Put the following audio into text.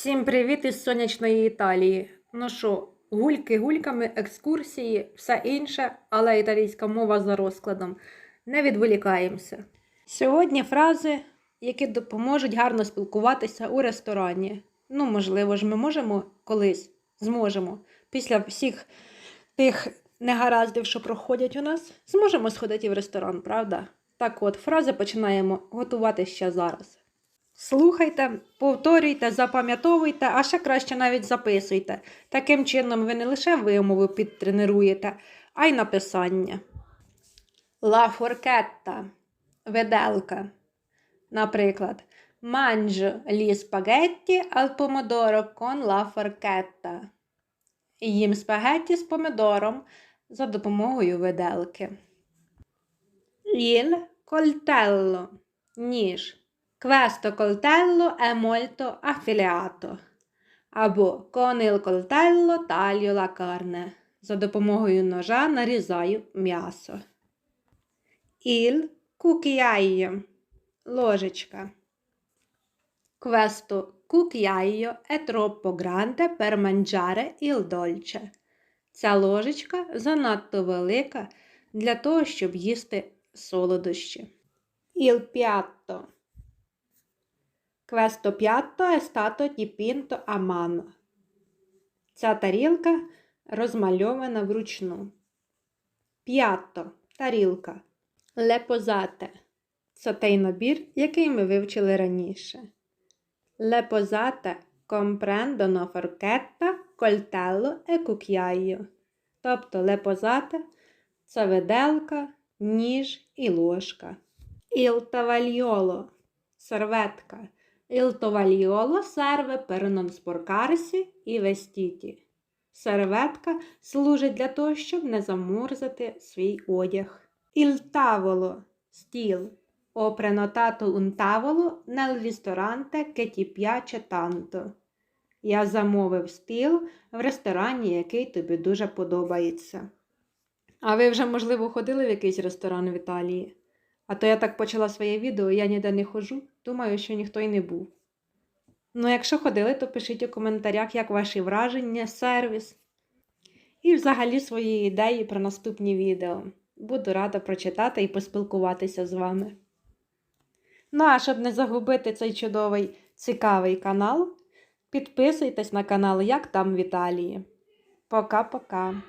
Всім привіт із сонячної Італії. Ну що, гульки гульками, екскурсії, все інше, але італійська мова за розкладом. Не відволікаємося. Сьогодні фрази, які допоможуть гарно спілкуватися у ресторані. Ну, можливо ж, ми можемо колись зможемо. Після всіх тих негараздів, що проходять у нас, зможемо сходити в ресторан, правда? Так от, фрази починаємо готувати ще зараз. Слухайте, повторюйте, запам'ятовуйте, а ще краще навіть записуйте. Таким чином ви не лише вимову підтренуєте, а й написання. La forchetta – виделка. Наприклад, mangio gli spaghetti al pomodoro con la forchetta. Їм спагетті з помідором за допомогою виделки. Il coltello – ніж. Questo coltello è molto affiliato. Або coltello taglio la carne. За допомогою ножа нарізаю м'ясо. Il cucchiaio. Ложечка. Troppo grande per mangiare il dolce. Ця ложечка занадто велика для того, щоб їсти солодощі. Il piatto. Questo piatto è stato dipinto a mano. Ця тарілка розмальована вручну. П'ятто тарілка. Posate. Це той набір, який ми вивчили раніше. Posate comprendono forchetta, coltello e cucchiaio. Тобто posate – це виделка, ніж і ложка. Il tovagliolo – серветка. Il tovagliolo serve per non i vestiti. Серветка служить для того, щоб не замурзати свій одяг. Il tavolo – стіл. Ho prenotato un tavolo nel ristorante che ti piace tanto. Я замовив стіл в ресторані, який тобі дуже подобається. А ви вже, можливо, ходили в якийсь ресторан в Італії? А то я так почала своє відео, я ніде не хожу, думаю, що ніхто й не був. Ну, якщо ходили, то пишіть у коментарях, як ваші враження, сервіс і взагалі свої ідеї про наступні відео. Буду рада прочитати і поспілкуватися з вами. Ну, а щоб не загубити цей чудовий цікавий канал, підписуйтесь на канал Як там в Італії. Пока-пока!